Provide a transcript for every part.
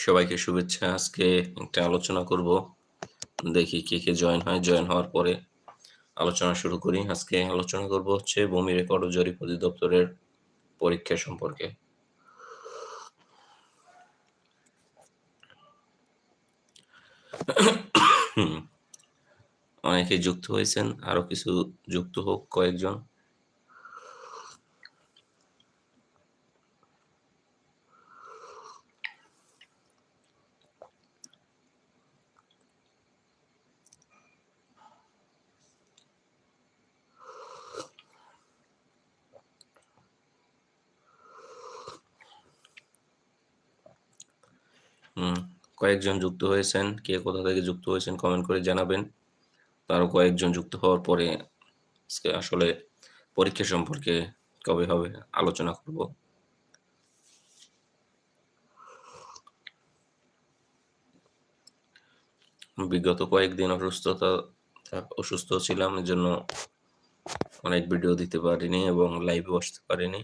সবাইকে শুভেচ্ছা। আজকে একটা আলোচনা করব। দেখি কে কে জয়েন হয়। জয়েন হওয়ার পরে আলোচনা শুরু করি। আজকে আলোচনা করব হচ্ছে ভূমি রেকর্ড ও জরিপ অধিদপ্তরের পরীক্ষা সম্পর্কে। অনেকে যুক্ত হয়েছেন। আরও কিছু যুক্ত হোক কয়েকজন হুম কয়েকজন যুক্ত হয়েছেন, কে কোথা থেকে যুক্ত হয়েছেন কমেন্ট করে জানাবেন। আরও কয়েকজন যুক্ত হওয়ার পরে আজকে আসলে পরীক্ষা সম্পর্কে কবে হবে আলোচনা করব। বিগত কয়েকদিন অসুস্থতা, অসুস্থ ছিলাম এর জন্য অনেক ভিডিও দিতে পারিনি এবং লাইভে বসতে পারিনি।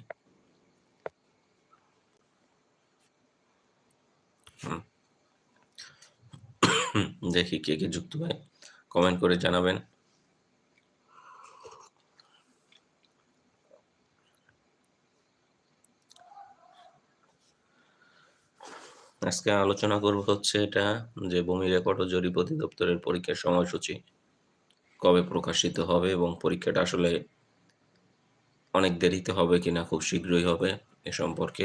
দেখি কে কে যুক্ত হয়। কমেন্ট করে জানাবেন। আজকে আলোচনা করব হচ্ছে এটা যে ভূমি রেকর্ড ও জরিপ অধিদপ্তরের পরীক্ষার সময়সূচি কবে প্রকাশিত হবে এবং পরীক্ষাটা আসলে অনেক দেরিতে হবে কিনা, খুব শীঘ্রই হবে এ সম্পর্কে।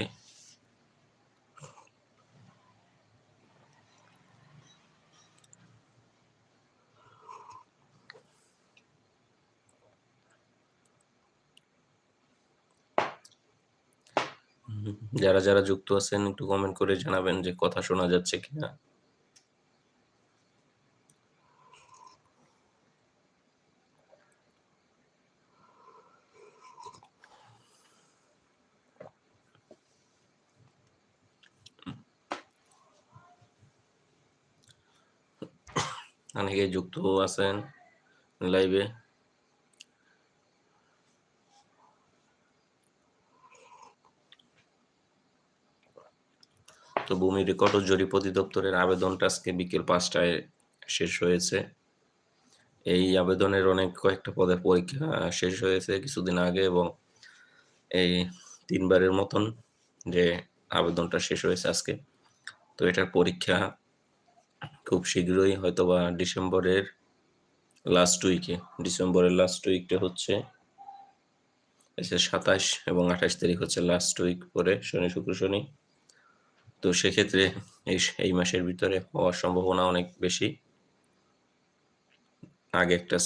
যারা যারা যুক্ত আছেন, একটু কমেন্ট করে জানাবেন যে কথা শোনা যাচ্ছে কিনা। অনেকে যুক্ত আছেন লাইভে তো ভূমি রেকর্ড ও জরিপ অধিদপ্তরের আবেদনটা আজকে বিকেল পাঁচটায় শেষ হয়েছে। এই আবেদনের অনেক কয়েকটা পদের পরীক্ষা শেষ হয়েছে কিছুদিন আগে এবং এই তিনবারের মতন যে আবেদনটা শেষ হয়েছে আজকে। তো এটার পরীক্ষা খুব শীঘ্রই হয়তো বা ডিসেম্বরের লাস্ট উইকে ডিসেম্বরের লাস্ট উইকটা হচ্ছে সাতাশ এবং আঠাশ তারিখ হচ্ছে লাস্ট উইক পরে, শনি, শুক্র, শনি। তো সেক্ষেত্রে এই এই মাসের ভিতরে হওয়ার সম্ভাবনা অনেক বেশি। আগে একটা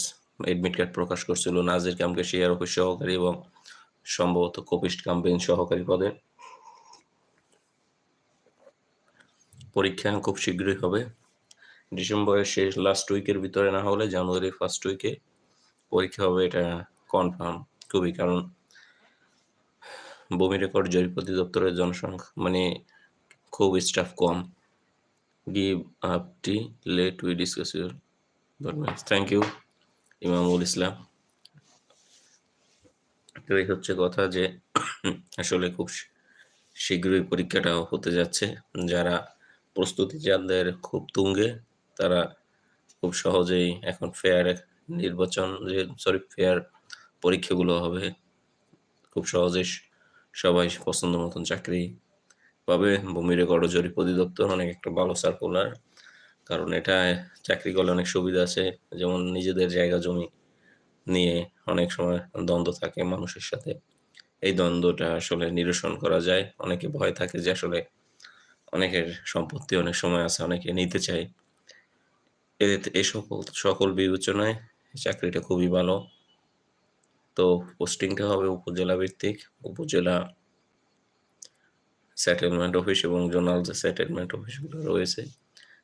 এডমিট কার্ড প্রকাশ করছিল নাজির কামকে শেয়ার অফিস সহকারী এবং সম্ভবত কপিস্ট কাম্পেন সহকারী পদে। পরীক্ষা খুব শীঘ্রই হবে। ডিসেম্বরের শেষ লাস্ট উইকের ভিতরে না হলে জানুয়ারির ফার্স্ট উইকে পরীক্ষা হবে এটা কনফার্ম খুবই, কারণ ভূমি রেকর্ড জরিপ অধিদপ্তরের জনসংখ্যা মানে খুব staff com. Give up tea let we discuss your thank you Imamul Islam তো এই হচ্ছে কথা যে আসলে খুব শীঘ্রই পরীক্ষাটা হতে যাচ্ছে। যারা প্রস্তুতি যাদের খুব তুঙ্গে, তারা খুব সহজেই এখন ফেয়ার নির্বাচন যে সরি ফেয়ার পরীক্ষাগুলো হবে। খুব সহজেই সবাই পছন্দ মতন চাকরি পাবে। ভূমি রেকর্ড জরিপ অধিদপ্তর অনেক একটা ভালো সার্কুলার কারণ এটা চাকরি করলে অনেক সুবিধা আছে। যেমন নিজেদের জায়গা, জমি নিয়ে অনেক সময় দ্বন্দ্ব থাকে মানুষের সাথে। এই দ্বন্দ্বটা আসলে নিরসন করা যায়। অনেকে ভয় থাকে যে আসলে অনেকের সম্পত্তি অনেক সময় আছে, অনেকে নিতে চায়। এই সকল সকল বিবেচনায় চাকরিটা খুবই ভালো। তো পোস্টিংটা হবে উপজেলা ভিত্তিক। উপজেলা সেটেলমেন্ট অফিস এবং জোনাল যে সেটেলমেন্ট অফিসগুলো রয়েছে,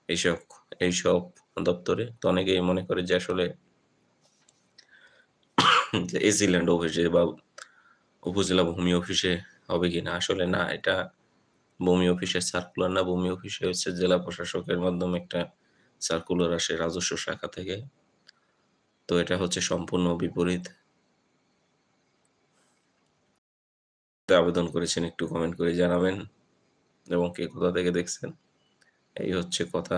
এইসব এইসব দপ্তরে তো অনেকেই মনে করে যে আসলে এজিল্যান্ড অফিসে বা উপজেলা ভূমি অফিসে হবে কিনা? আসলে না, এটা ভূমি অফিসের সার্কুলার না, ভূমি অফিসে হচ্ছে জেলা প্রশাসকের মাধ্যমে একটা সার্কুলার আসে রাজস্ব শাখা থেকে। তো এটা হচ্ছে সম্পূর্ণ বিপরীত। আবেদন করেছেন, একটু কমেন্ট করে জানাবেন। এবং কে কোথা থেকে দেখছেন, এই হচ্ছে কথা।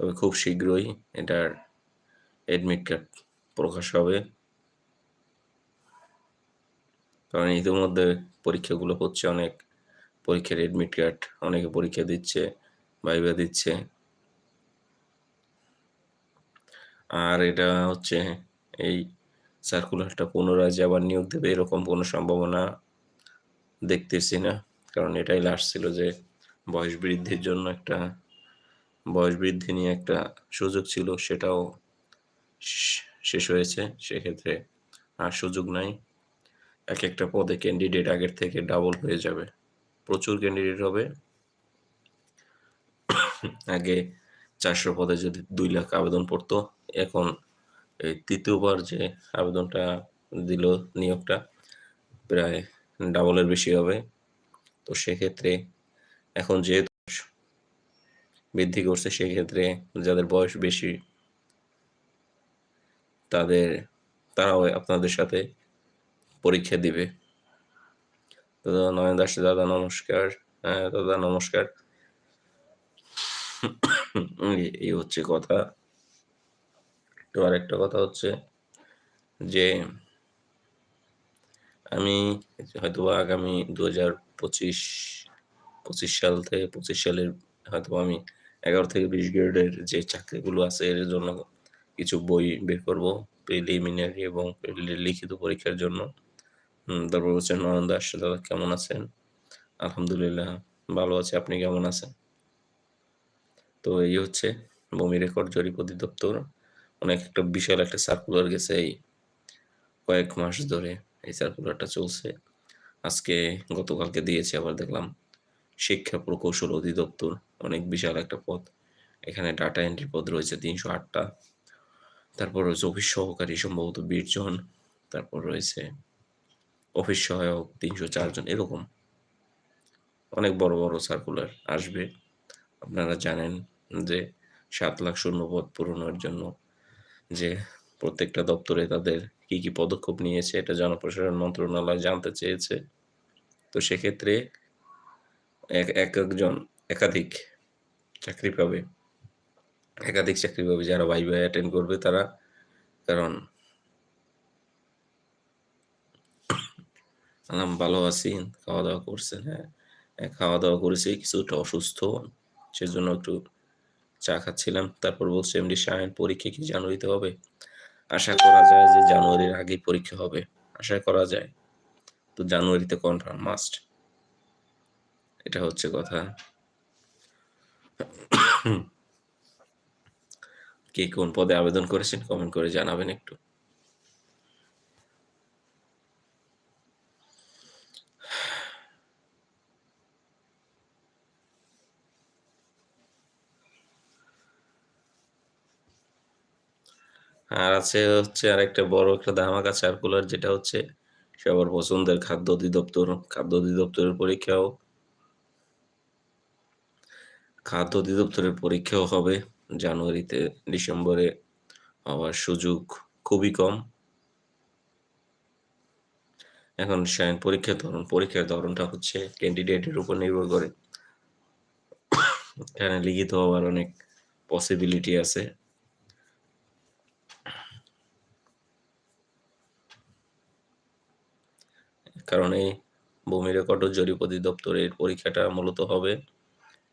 তবে খুব শীঘ্রই এটার অ্যাডমিট কার্ড প্রকাশ হবে। কারণ ইতিমধ্যে পরীক্ষাগুলো হচ্ছে অনেক, পরীক্ষার অ্যাডমিট কার্ড অনেকে পরীক্ষা দিচ্ছে, ভাইবা দিচ্ছে। আর এটা হচ্ছে এই সার্কুলারটা পুনরায় যে আবার নিয়োগ দেবে, এরকম কোনো সম্ভাবনা দেখতেছি না। কারণ এটাই লাস্ট ছিল যে বয়স বৃদ্ধির জন্য একটা, বয়স বৃদ্ধি নিয়ে একটা সুযোগ ছিল, সেটাও শেষ হয়েছে। সেক্ষেত্রে আর সুযোগ নাই। এক একটা পদে ক্যান্ডিডেট আগের থেকে ডাবল হয়ে যাবে। প্রচুর ক্যান্ডিডেট হবে। আগে চারশো পদে যদি দুই লাখ আবেদন পড়তো, এখন এই তৃতীয়বার যে আবেদনটা দিল নিয়োগটা, প্রায় ডাবলের বেশি হবে। তো সেক্ষেত্রে এখন যেহেতু বৃদ্ধি করছে, সেক্ষেত্রে যাদের বয়স বেশি, তাদের, তারাও আপনাদের সাথে পরীক্ষা দিবে। দাদা নয়ন দাস, দাদা নমস্কার হ্যাঁ দাদা নমস্কার। এই হচ্ছে কথা। তো আরেকটা কথা হচ্ছে যে আমি হয়তো আগামী দু হাজার পঁচিশ পঁচিশ সাল থেকে, পঁচিশ সালের হয়তো আমি এগারো থেকে বিশ গ্রেডের যে চাকরিগুলো আছে, এর জন্য কিছু বই বের করব প্রিলিমিনারি এবং লিখিত পরীক্ষার জন্য। তারপর হচ্ছে নয়ন দাস, দাদা কেমন আছেন? আলহামদুলিল্লাহ, ভালো আছে। আপনি কেমন আছেন? তো এই হচ্ছে ভূমি রেকর্ড জরিপ অধিদপ্তর। অনেক একটা বিশাল একটা সার্কুলার গেছে এই কয়েক মাস ধরে। এই সার্কুলারটা চলছে। আজকে গতকালকে দিয়েছে, আবার দেখলাম শিক্ষা প্রকৌশল অধিদপ্তর, অনেক বিশাল একটা পদ। এখানে ডাটা এন্ট্রি পদ রয়েছে তিনশো আটটা। তারপর রয়েছে অফিস সহকারী, সম্ভবত বিশ জন তারপর রয়েছে অফিস সহায়ক, তিনশো চারজন, এরকম। অনেক বড় বড় সার্কুলার আসবে। আপনারা জানেন যে সাত লাখ শূন্য পদ পূরণের জন্য যে প্রত্যেকটা দপ্তরে তাদের কি কি পদক্ষেপ নিয়েছে এটা জনপ্রশাসন মন্ত্রণালয় জানতে চেয়েছে। তো সেক্ষেত্রে এক একজন একাধিক চাকরি পাবে। একাধিক চাকরি পাবে যারা ভাই ভাই অ্যাটেন্ড করবে তারা। কারণ আলাম ভালো আছি খাওয়া দাওয়া করছেন হ্যাঁ খাওয়া দাওয়া করেছি, কিছুটা অসুস্থ। সেজন্য একটু চা খাচ্ছিলাম। তারপর বলছে, এমডি সায়ন পরীক্ষা কি জানুয়ারিতে হবে? আশা করা যায় যে জানুয়ারির আগেই পরীক্ষা হবে। আশা করা যায়। তো জানুয়ারিতে কনফার্ম মাস্ট এটা হচ্ছে কথা। কে কোন পদে আবেদন করেছেন কমেন্ট করে জানাবেন একটু। আর আছে হচ্ছে আরেকটা বড় একটা ধামাকা সার্কুলার যেটা হচ্ছে সবার পছন্দের খাদ্য অধিদপ্তর। খাদ্য অধিদপ্তরের পরীক্ষাও খাদ্য অধিদপ্তরের পরীক্ষাও হবে জানুয়ারিতে, ডিসেম্বরে হওয়ার সুযোগ খুবই কম। এখন সায়ন পরীক্ষার ধরন, পরীক্ষার ধরনটা হচ্ছে ক্যান্ডিডেটের উপর নির্ভর করে। এখানে লিখিত হওয়ার অনেক পসিবিলিটি আছে। কারণ এই ভূমি রেকর্ড ও জরিপ অধিদপ্তরের পরীক্ষাটা মূলত হবে।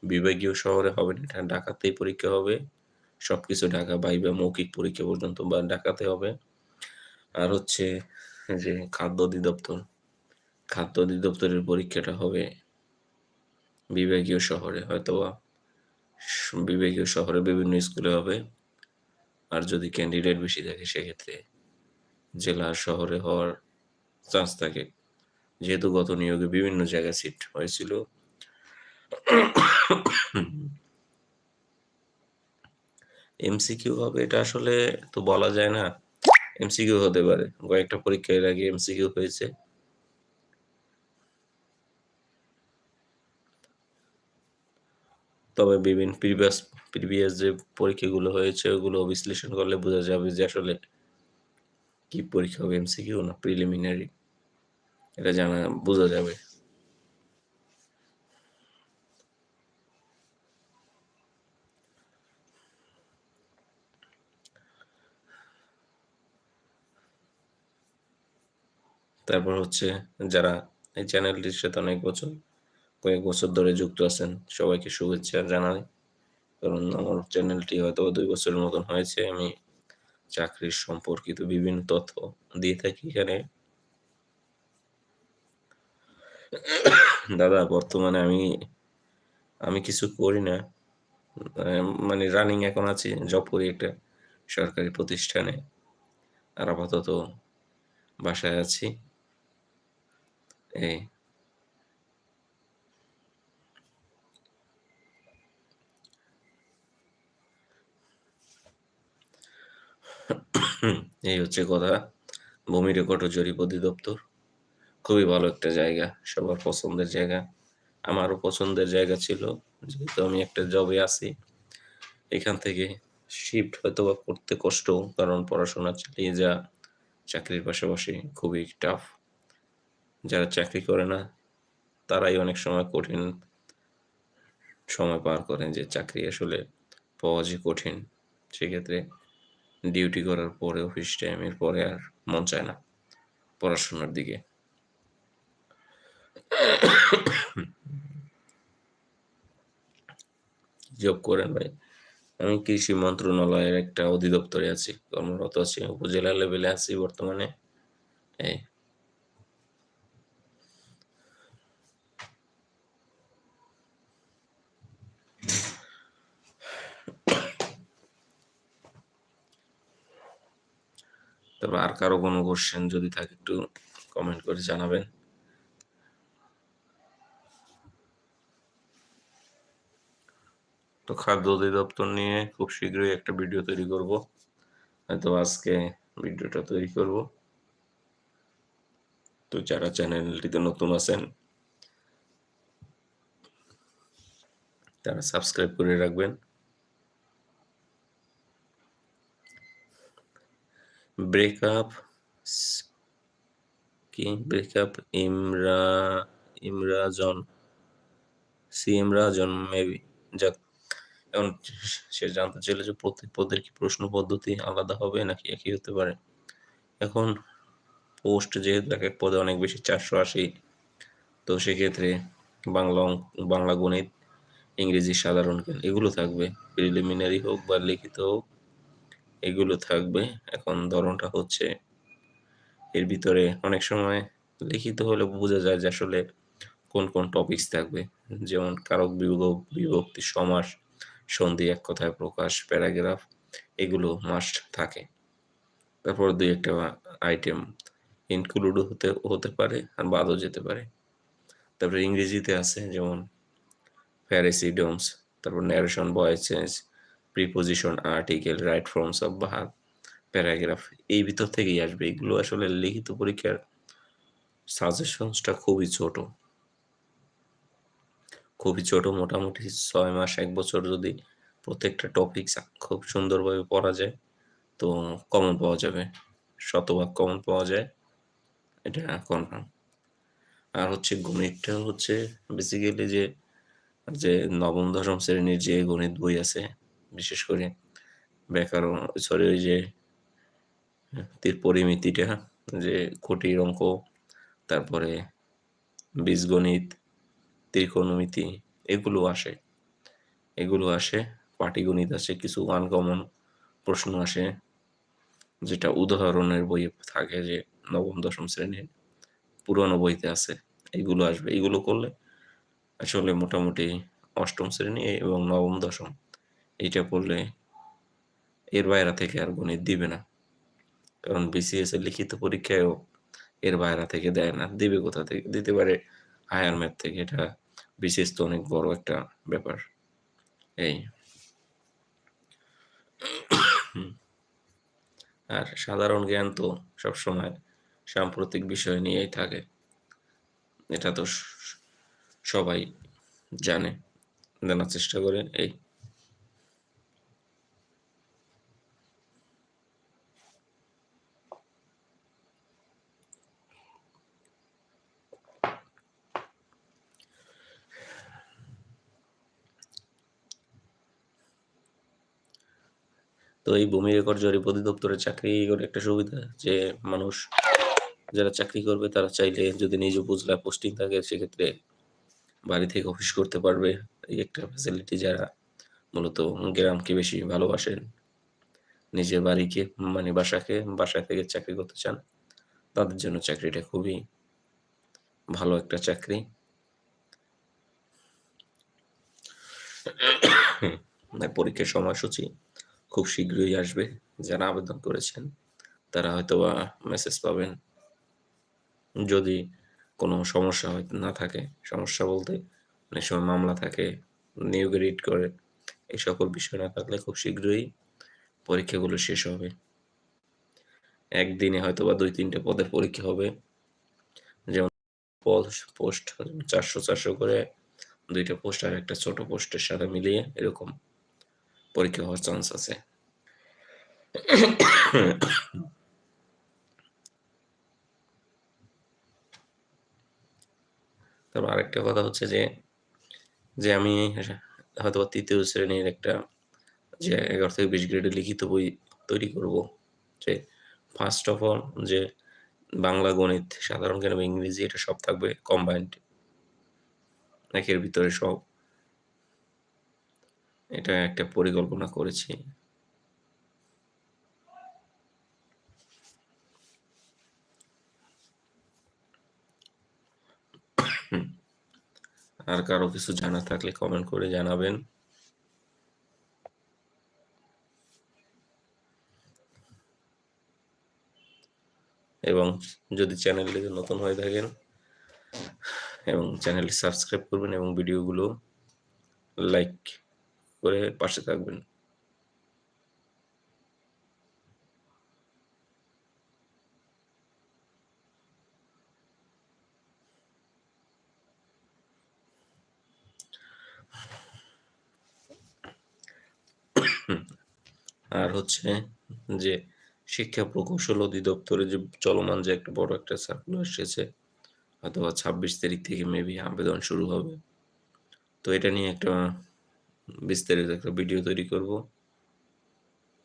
বিভাগীয় শহরে হবে না ঢাকাতেই পরীক্ষা হবে। সবকিছু ঢাকা বাইবা মৌখিক পরীক্ষা পর্যন্ত বা ঢাকাতে হবে। আর হচ্ছে যে খাদ্য অধিদপ্তর, খাদ্য অধিদপ্তরের পরীক্ষাটা হবে বিভাগীয় শহরে হয়তো বিভাগীয় শহরে বিভিন্ন স্কুলে হবে। আর যদি ক্যান্ডিডেট বেশি থাকে, সেক্ষেত্রে জেলা শহরে হওয়ার চান্স থাকে। যেহেতু গত নিয়োগে বিভিন্ন জায়গায় সিট হয়েছিল। এমসিকিউ হবে এটা আসলে তো বলা যায় না। এমসিকিউ হতে পারে। কয়েকটা পরীক্ষার আগে এমসিকিউ হয়েছে। তবে বিভিন্ন প্রিভিয়াস প্রিভিয়াস যে পরীক্ষাগুলো হয়েছে, ওগুলো বিশ্লেষণ করলে বোঝা যাবে যে আসলে কি পরীক্ষা হবে এমসিকিউ না প্রিলিমিনারি এটা জানা, বোঝা যাবে। তারপর হচ্ছে যারা এই চ্যানেলটির সাথে অনেক বছর, কয়েক বছর ধরে যুক্ত আছেন, সবাইকে শুভেচ্ছা জানাই। কারণ আমার চ্যানেলটি হয়তো দুই বছরের মতন হয়েছে, আমি চাকরির সম্পর্কিত বিভিন্ন তথ্য দিয়ে থাকি এখানে। দাদা, বর্তমানে আমি আমি কিছু করি না। মানে রানিং এখন আছি জব করি একটা সরকারি প্রতিষ্ঠানে। আর আপাতত বাসায় আছি। এই। এই হচ্ছে কথা। ভূমি রেকর্ড ও জরিপ অধিদপ্তর। খুবই ভালো একটা জায়গা, সবার পছন্দের জায়গা। আমারও পছন্দের জায়গা ছিল, যেহেতু আমি একটা জবে আছি। এখান থেকে শিফট হয়তো বা করতে কষ্ট, কারণ পড়াশোনা চালিয়ে যা চাকরির পাশাপাশি খুবই টাফ যারা চাকরি করে না, তারাই অনেক সময় কঠিন সময় পার করেন যে চাকরি আসলে পাওয়া যে কঠিন। সেক্ষেত্রে ডিউটি করার পরে অফিস টাইমের পরে আর মন চায় না পড়াশোনার দিকে। জব করেন ভাই। আমি কৃষি মন্ত্রণালয়ের একটা অধিদপ্তরে আছি, কর্মরত আছি, উপজেলা লেভেলে আছি বর্তমানে। এই। তবে আর কারও কোনো কোশ্চেন যদি থাকে একটু কমেন্ট করে জানাবেন। তো খাদ্য অধিদপ্তর নিয়ে খুব শীঘ্রই একটা ভিডিও তৈরি করব। হয়তো আজকে ভিডিওটা তৈরি করব। তো যারা চ্যানেলটিতে নতুন আছেন, তারা সাবস্ক্রাইব করে রাখবেন। ব্রেকআপ কি? ব্রেকআপ ইমরা, ইমরাজন, সি ইমরাজন মেবি যাক। এখন সে জানতে চাইলে যে প্রত্যেক পদের কি প্রশ্ন পদ্ধতি আলাদা হবে নাকি একই হতে পারে? এখন পোস্ট যেহেতু এক এক পদে অনেক বেশি চারশো আশি, তো সেক্ষেত্রে বাংলা বাংলা গণিত, ইংরেজি সাধারণ জ্ঞান এগুলো থাকবে। প্রিলিমিনারি হোক বা লিখিত হোক, এগুলো থাকবে। এখন ধরনটা হচ্ছে এর ভিতরে অনেক সময় লিখিত হলে বোঝা যায় যে আসলে কোন কোন টপিকস থাকবে। যেমন কারক বিভক্তি, সমাস সন্ধি এক কথায় প্রকাশ, প্যারাগ্রাফ, এগুলো মাস্ট থাকে। তারপর দুই একটা আইটেম ইনক্লুড হতে হতে পারে আর বাদও যেতে পারে। তারপরে ইংরেজিতে আছে যেমন প্যারেসিডমস তারপর narration voice change preposition article right forms of ভাগ প্যারাগ্রাফ এই ভিতর থেকেই আসবে। এগুলো আসলে লিখিত পরীক্ষার সাজেশনসটা খুবই ছোট। খুবই ছোট, মোটামুটি ছয় মাস, এক বছর যদি প্রত্যেকটা টপিক খুব সুন্দরভাবে পড়া যায়, তো কমন পাওয়া যাবে, শতভাগ কমন পাওয়া যায়, এটা কনফার্ম আর হচ্ছে গণিতটা হচ্ছে বেসিক্যালি যে যে নবম, দশম শ্রেণির যে গণিত বই আছে, বিশেষ করে ব্যাকরণ সরি ওই যে তীর পরিমিতিটা, যে খুঁটির অঙ্ক, তারপরে বীজগণিত ত্রিকোণমিতি, এগুলো আসে। এগুলো আসে, পাটিগণিত আসে, কিছু আনকমন প্রশ্ন আসে, যেটা উদাহরণের বইয়ে থাকে যে নবম, দশম শ্রেণির পুরনো বইতে আছে। এগুলো আসবে। এগুলো করলে আসলে মোটামুটি অষ্টম শ্রেণি এবং নবম, দশম এইটা করলে এর বাইরে থেকে আর গণিত দিবে না। কারণ বিসিএস এর লিখিত পরীক্ষায়ও এর বাইরে থেকে দেয় না। দিবে কোথা থেকে? দিতে পারে হায়ার ম্যাথ থেকে এটা বিশেষ তো অনেক বড় একটা ব্যাপার। এই। আর সাধারণ জ্ঞান তো সবসময় সাম্প্রতিক বিষয় নিয়েই থাকে। এটা তো সবাই জানে। জানার চেষ্টা করে এই। তো এই ভূমি রেকর্ড জরিপ অধিদপ্তরের চাকরি করে একটা সুবিধা যে মানুষ যারা চাকরি করবে তারা চাইলে যদি নিজ উপজেলায় পোস্টিং থাকে সেক্ষেত্রে বাড়ি থেকে অফিস করতে পারবে। এই একটা ফ্যাসিলিটি যারা মূলত গ্রামকে বেশি ভালোবাসেন, নিজের বাড়িকে মানে বাসাকে বাসা থেকে চাকরি করতে চান, তাদের জন্য চাকরিটা খুবই ভালো একটা চাকরি। পরীক্ষার সময়সূচি। খুব শীঘ্রই আসবে। যারা আবেদন করেছেন, তারা হয়তো মেসেজ পাবেন। যদি কোনো সমস্যা হয়তো না থাকে, সমস্যা বলতে অনেক সময় মামলা থাকে নিয়োগ রিড করে, এই সকল বিষয় না থাকলে খুব শীঘ্রই পরীক্ষাগুলো শেষ হবে। একদিনে হয়তো বা দুই, তিনটে পদের পরীক্ষা হবে। যেমন পদ, পোস্ট, চারশো চারশো করে, দুইটা পোস্ট আর একটা ছোট পোস্টের সাথে মিলিয়ে এরকম। পরীক্ষা হওয়ার চান্স আছে তারপর আরেকটা কথা হচ্ছে যে যে আমি হয়তো তৃতীয় শ্রেণির একটা যে এগারো থেকে বিশ গ্রেডের লিখিত বই তৈরি করব যে ফার্স্ট অফ অল যে বাংলা গণিত সাধারণ জ্ঞান এবং ইংরেজি এটা সব থাকবে কম্বাইন্ড একের ভিতরে সব এটা একটা পরিকল্পনা করেছি। আর কারও কিছু জানা থাকলে কমেন্ট করে জানাবেন। এবং যদি চ্যানেলটিতে নতুন হয়ে থাকেন এবং চ্যানেলটি সাবস্ক্রাইব করবেন এবং ভিডিওগুলো লাইক করে পাশে থাকবেন। আর হচ্ছে যে শিক্ষা প্রকৌশল অধিদপ্তরে যে চলমান যে একটা বড় একটা সার্কুলার এসেছে অথবা ছাব্বিশ তারিখ থেকে মেবি আবেদন শুরু হবে। তো এটা নিয়ে একটা বিস্তারিত একটা ভিডিও তৈরি করব।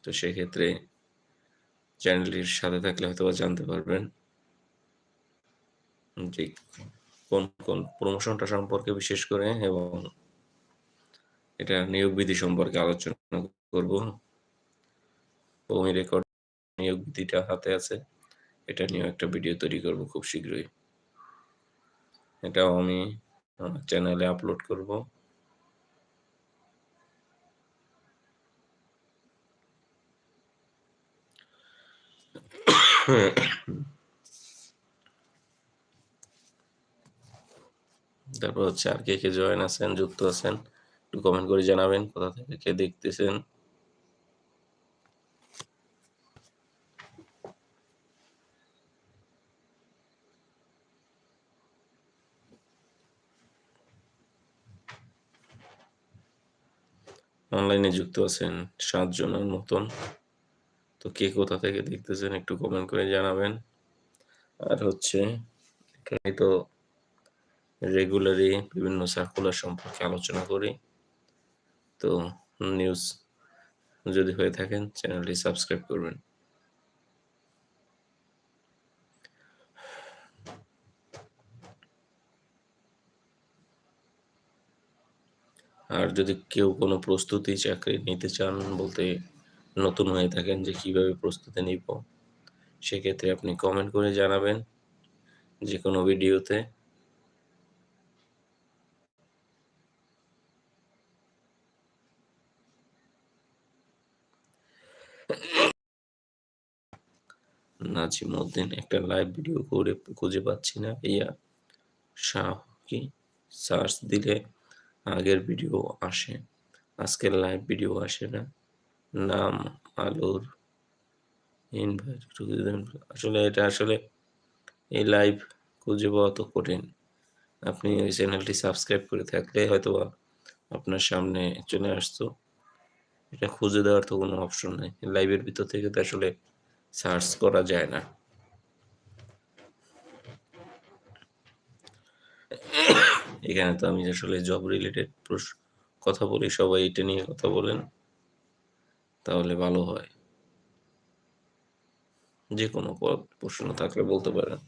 তো সেক্ষেত্রে চ্যানেলটির সাথে থাকলে হয়তো জানতে পারবেন যে কোন কোন প্রমোশনটা সম্পর্কে বিশেষ করে এবং এটা নিয়োগ বিধি সম্পর্কে আলোচনা করব। ভূমি রেকর্ড নিয়োগ বিধিটা হাতে আছে, এটা নিয়েও একটা ভিডিও তৈরি করব খুব শীঘ্রই। এটাও আমি চ্যানেলে আপলোড করব। তারপর হচ্ছে আর কে কে জয়েন আছেন, যুক্ত আছেন, একটু কমেন্ট করে জানাবেন কোথা থেকে কে দেখতেছেন। অনলাইনে যুক্ত আছেন সাতজনের মতন। তো কে কোথা থেকে দেখতেছেন একটু কমেন্ট করে জানাবেন। আর হচ্ছে, এখানে তো রেগুলারই বিভিন্ন সার্কুলার সম্পর্কে আলোচনা করি। তো নিউজ যদি হয়ে থাকেন চ্যানেলটি সাবস্ক্রাইব করবেন। আর যদি কেউ কোনো প্রস্তুতি, চাকরি নিতে চান বলতে নতুন হয়ে থাকেন যে কীভাবে প্রস্তুতি নিব, সেক্ষেত্রে আপনি কমেন্ট করে জানাবেন যে কোনো ভিডিওতে। নাজিমউদ্দিন একটা লাইভ ভিডিও করে খুঁজে পাচ্ছি না ভাইয়া। শাহ কি? সার্চ দিলে আগের ভিডিও আসে, আজকের লাইভ ভিডিও আসে না। নাম, আলোর আসলে এটা, আসলে এই লাইভ খুঁজে পাওয়া তো কঠিন। আপনি ওই চ্যানেলটি সাবস্ক্রাইব করে থাকলে হয়তো আপনার সামনে চলে আসতো। এটা খুঁজে দেওয়ার তো কোনো অপশন নেই। লাইভের ভিতর থেকে তো আসলে সার্চ করা যায় না। এখানে তো আমি আসলে জব রিলেটেড কথা বলি, সবাই এটা নিয়ে কথা বলেন। তাহলে ভালো হয়। যে কোনো প্রশ্ন থাকলে বলতে পারেন।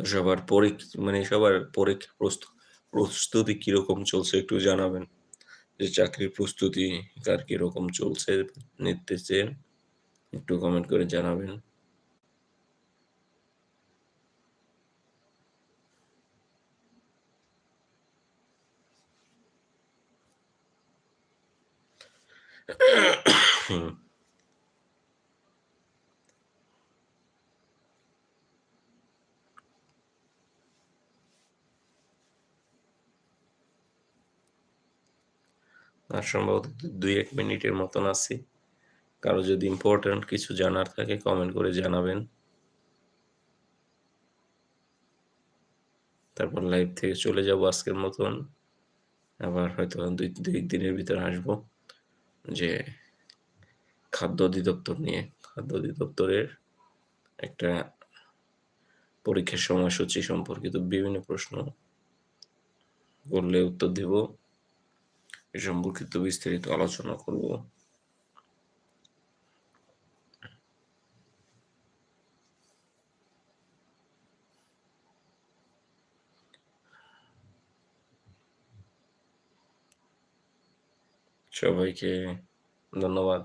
সবার পরীক্ষা মানে সবার পরীক্ষা প্রস্তু, প্রস্তুতি কীরকম চলছে একটু জানাবেন। যে চাকরির প্রস্তুতি কার কীরকম চলছে নিতেছেন একটু কমেন্ট করে জানাবেন। হুম। আর সম্ভবত ২-১ মিনিটের মতন আছি। কারও যদি ইম্পোর্টেন্ট কিছু জানার থাকে কমেন্ট করে জানাবেন। তারপর লাইভ থেকে চলে যাব আজকের মতন। আবার হয়তো ২ ২ দিনের ভিতরে আসব। যে খাদ্য অধিদপ্তর নিয়ে। খাদ্য অধিদপ্তরের একটা পরীক্ষার সময়সূচি সম্পর্কিত বিভিন্ন প্রশ্ন করলে উত্তর দিব। সম্পর্কিত বিস্তারিত আলোচনা করব। সবাইকে ধন্যবাদ।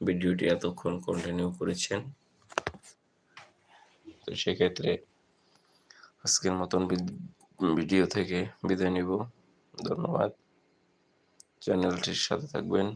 ভিডিওটি এতক্ষণ কন্টিনিউ করেছেন। তো সেক্ষেত্রে আজকের মতন ভিড ভিডিও থেকে বিদায় নিব। ধন্যবাদ। চ্যানেলটির সাথে থাকবেন।